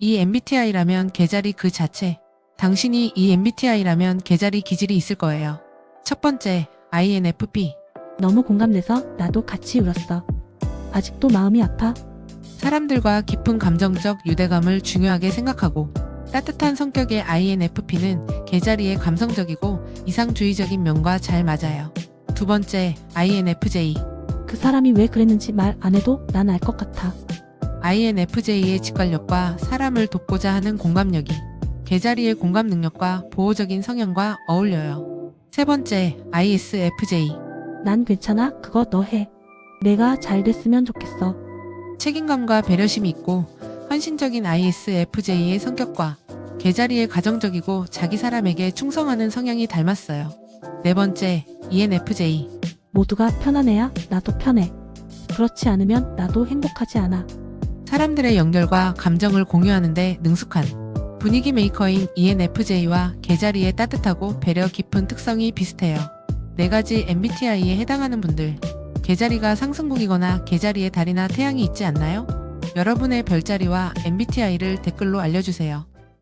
이 MBTI라면 개자리 그 자체. 당신이 이 MBTI라면 개자리 기질이 있을 거예요. 첫 번째, INFP. 너무 공감돼서 나도 같이 울었어. 아직도 마음이 아파. 사람들과 깊은 감정적 유대감을 중요하게 생각하고 따뜻한 성격의 INFP는 개자리의 감성적이고 이상주의적인 면과 잘 맞아요. 두 번째, INFJ. 그 사람이 왜 그랬는지 말 안 해도 난 알 것 같아. INFJ의 직관력과 사람을 돕고자 하는 공감력이 개자리의 공감 능력과 보호적인 성향과 어울려요. 세 번째, ISFJ. 난 괜찮아. 그거 너 해. 내가 잘 됐으면 좋겠어. 책임감과 배려심이 있고 헌신적인 ISFJ의 성격과 개자리의 가정적이고 자기 사람에게 충성하는 성향이 닮았어요. 네 번째, ENFJ. 모두가 편한 애야. 나도 편해. 그렇지 않으면 나도 행복하지 않아. 사람들의 연결과 감정을 공유하는데 능숙한 분위기 메이커인 ENFJ와 개자리의 따뜻하고 배려 깊은 특성이 비슷해요. 네 가지 MBTI에 해당하는 분들, 개자리가 상승국이거나 개자리의 달이나 태양이 있지 않나요? 여러분의 별자리와 MBTI를 댓글로 알려주세요.